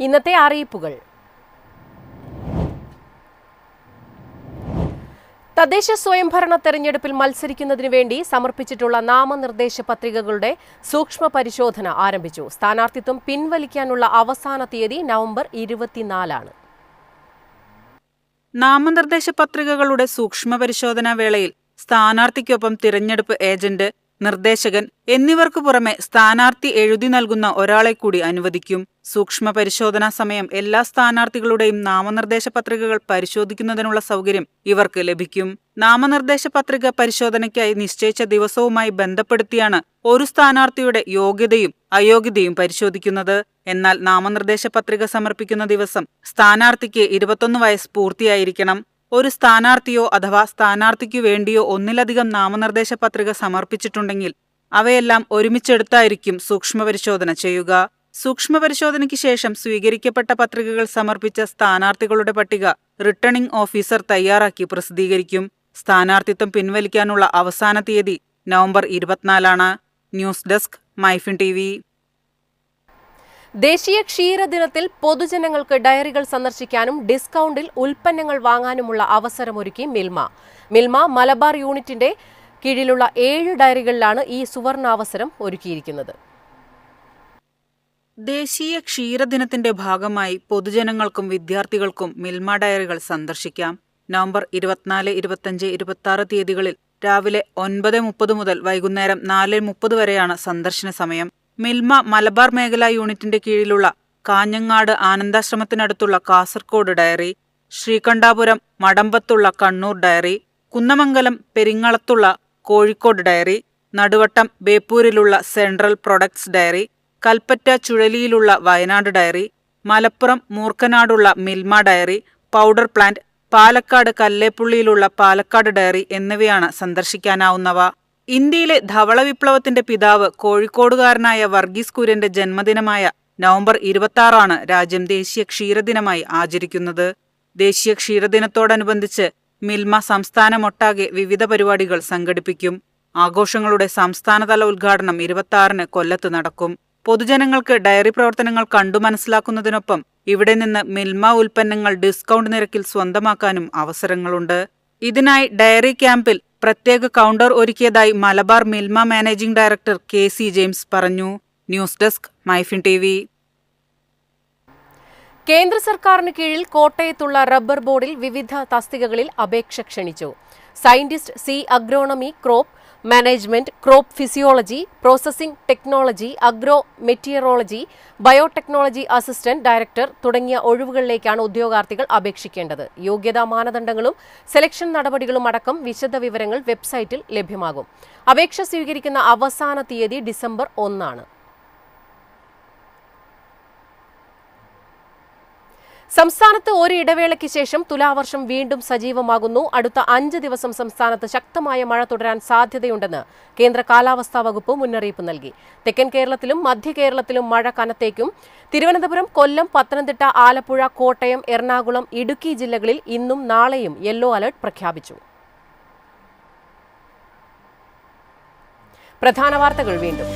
ഇന്നത്തെ അറിയിപ്പുകൾ. തദ്ദേശ സ്വയംഭരണ തെരഞ്ഞെടുപ്പിൽ മത്സരിക്കുന്നതിനു വേണ്ടി സമർപ്പിച്ചിട്ടുള്ള നാമനിർദ്ദേശ പത്രികകളുടെ സൂക്ഷ്മ പരിശോധന ആരംഭിച്ചു. സ്ഥാനാർത്ഥിത്വം പിൻവലിക്കാനുള്ള അവസാന തീയതി നവംബർ ഇരുപത്തിനാലാണ്. നാമനിർദ്ദേശ പത്രികകളുടെ സൂക്ഷ്മ പരിശോധനാ വേളയിൽ സ്ഥാനാർത്ഥിക്കൊപ്പം തിരഞ്ഞെടുപ്പ് ഏജന്റ് നിർദ്ദേശകൻ എന്നിവർക്കു പുറമെ സ്ഥാനാർത്ഥി എഴുതി നൽകുന്ന ഒരാളെ കൂടി അനുവദിക്കും. സൂക്ഷ്മ പരിശോധനാ സമയം എല്ലാ സ്ഥാനാർത്ഥികളുടെയും നാമനിർദ്ദേശ പത്രികകൾ പരിശോധിക്കുന്നതിനുള്ള സൗകര്യം ഇവർക്ക് ലഭിക്കും. നാമനിർദ്ദേശ പത്രിക പരിശോധനയ്ക്കായി നിശ്ചയിച്ച ദിവസവുമായി ബന്ധപ്പെടുത്തിയാണ് ഒരു സ്ഥാനാർത്ഥിയുടെ യോഗ്യതയും അയോഗ്യതയും പരിശോധിക്കുന്നത്. എന്നാൽ നാമനിർദ്ദേശ പത്രിക സമർപ്പിക്കുന്ന ദിവസം സ്ഥാനാർത്ഥിക്ക് ഇരുപത്തൊന്ന് വയസ്സ് പൂർത്തിയായിരിക്കണം. ഒരു സ്ഥാനാർത്ഥിയോ അഥവാ സ്ഥാനാർത്ഥിക്കു വേണ്ടിയോ ഒന്നിലധികം നാമനിർദ്ദേശ പത്രിക സമർപ്പിച്ചിട്ടുണ്ടെങ്കിൽ അവയെല്ലാം ഒരുമിച്ചെടുത്തായിരിക്കും സൂക്ഷ്മപരിശോധന ചെയ്യുക. സൂക്ഷ്മപരിശോധനയ്ക്ക് ശേഷം സ്വീകരിക്കപ്പെട്ട പത്രികകൾ സമർപ്പിച്ച സ്ഥാനാർത്ഥികളുടെ പട്ടിക റിട്ടേണിംഗ് ഓഫീസർ തയ്യാറാക്കി പ്രസിദ്ധീകരിക്കും. സ്ഥാനാർത്ഥിത്വം പിൻവലിക്കാനുള്ള അവസാന തീയതി November ഇരുപത്തിനാലാണ്. News desk Myfin T V. ദേശീയ ക്ഷീരദിനത്തിൽ പൊതുജനങ്ങൾക്ക് ഡയറികൾ സന്ദർശിക്കാനും ഡിസ്കൗണ്ടിൽ ഉൽപ്പന്നങ്ങൾ വാങ്ങാനുമുള്ള അവസരമൊരുക്കി മിൽമ. മിൽമ മലബാർ യൂണിറ്റിന്റെ കീഴിലുള്ള ഏഴ് ഡയറികളിലാണ് ഈ സുവർണാവസരം ഒരുക്കിയിരിക്കുന്നത്. ദേശീയ ക്ഷീരദിനത്തിന്റെ ഭാഗമായി പൊതുജനങ്ങൾക്കും വിദ്യാർത്ഥികൾക്കും മിൽമ ഡയറികൾ സന്ദർശിക്കാം. നവംബർ ഇരുപത്തിനാല് ഇരുപത്തഞ്ച് ഇരുപത്തി ആറ് തീയതികളിൽ രാവിലെ ഒൻപത് മുപ്പത് മുതൽ വൈകുന്നേരം നാല് മുപ്പത് വരെയാണ് സന്ദർശന സമയം. മിൽമ മലബാർ മേഖലാ യൂണിറ്റിന്റെ കീഴിലുള്ള കാഞ്ഞങ്ങാട് ആനന്ദാശ്രമത്തിനടുത്തുള്ള കാസർകോട് ഡയറി ശ്രീകണ്ഠാപുരം മടമ്പത്തുള്ള കണ്ണൂർ ഡയറി കുന്നമംഗലം പെരിങ്ങളത്തുള്ള കോഴിക്കോട് ഡയറി നടുവട്ടം ബേപ്പൂരിലുള്ള സെൻട്രൽ പ്രൊഡക്ട്സ് ഡയറി കൽപ്പറ്റ ചുഴലിയിലുള്ള Wayanad dairy Malappuram മൂർക്കനാടുള്ള Milma dairy powder plant Palakkad കല്ലേപ്പുള്ളിയിലുള്ള Palakkad dairy എന്നിവയാണ് സന്ദർശിക്കാനാവുന്നവ. ഇന്ത്യയിലെ ധവള വിപ്ലവത്തിന്റെ പിതാവ് കോഴിക്കോടുകാരനായ വർഗീസ് കുര്യന്റെ ജന്മദിനമായ നവംബർ ഇരുപത്തിയാറാണ് രാജ്യം ദേശീയ ക്ഷീരദിനമായി ആചരിക്കുന്നത്. ദേശീയ ക്ഷീരദിനത്തോടനുബന്ധിച്ച് മിൽമ സംസ്ഥാനമൊട്ടാകെ വിവിധ പരിപാടികൾ സംഘടിപ്പിക്കും. ആഘോഷങ്ങളുടെ സംസ്ഥാനതല ഉദ്ഘാടനം ഇരുപത്തിയാറിന് കൊല്ലത്ത് നടക്കും. പൊതുജനങ്ങൾക്ക് ഡയറി പ്രവർത്തനങ്ങൾ കണ്ടു മനസ്സിലാക്കുന്നതിനൊപ്പം ഇവിടെ നിന്ന് മിൽമ ഉൽപ്പന്നങ്ങൾ ഡിസ്കൗണ്ട് നിരക്കിൽ സ്വന്തമാക്കാനും അവസരങ്ങളുണ്ട്. ഇതിനായി ഡയറി ക്യാമ്പിൽ പ്രത്യേക counter ഒരുക്കിയതായി Malabar Milma managing director K C James പറഞ്ഞു. News desk Myfin T V കേന്ദ്ര സർക്കാരിന് കീഴിൽ കോട്ടയത്തുള്ള റബ്ബർ ബോർഡിൽ വിവിധ തസ്തികകളിൽ അപേക്ഷ ക്ഷണിച്ചു. Scientist C agronomy crop management crop physiology processing technology agro meteorology biotechnology assistant director തുടങ്ങിയ ഒഴിവുകളിലേക്കാണ് ഉദ്യോഗാർത്ഥികൾ അപേക്ഷിക്കേണ്ടത്. യോഗ്യതാ മാനദണ്ഡങ്ങളും സെലക്ഷൻ നടപടികളും അടക്കം വിശദ വിവരങ്ങൾ വെബ്സൈറ്റിൽ ലഭ്യമാകും. അപേക്ഷ സ്വീകരിക്കുന്ന അവസാന തീയതി ഡിസംബർ ഒന്നാണ്. സംസ്ഥാനത്ത് ഒരു ഇടവേളയ്ക്ക് ശേഷം തുലാവർഷം വീണ്ടും സജീവമാകുന്നു. അടുത്ത അഞ്ച് ദിവസം സംസ്ഥാനത്ത് ശക്തമായ മഴ തുടരാൻ സാധ്യതയുണ്ടെന്ന് കേന്ദ്ര കാലാവസ്ഥാ വകുപ്പ് മുന്നറിയിപ്പ് നൽകി. തെക്കൻ കേരളത്തിലും മധ്യ കേരളത്തിലും മഴ കനത്തേക്കും. തിരുവനന്തപുരം കൊല്ലം പത്തനംതിട്ട ആലപ്പുഴ കോട്ടയം എറണാകുളം ഇടുക്കി ജില്ലകളിൽ ഇന്നും നാളെയും യെല്ലോ അലർട്ട് പ്രഖ്യാപിച്ചു. പ്രധാന വാർത്തകൾ വീണ്ടും.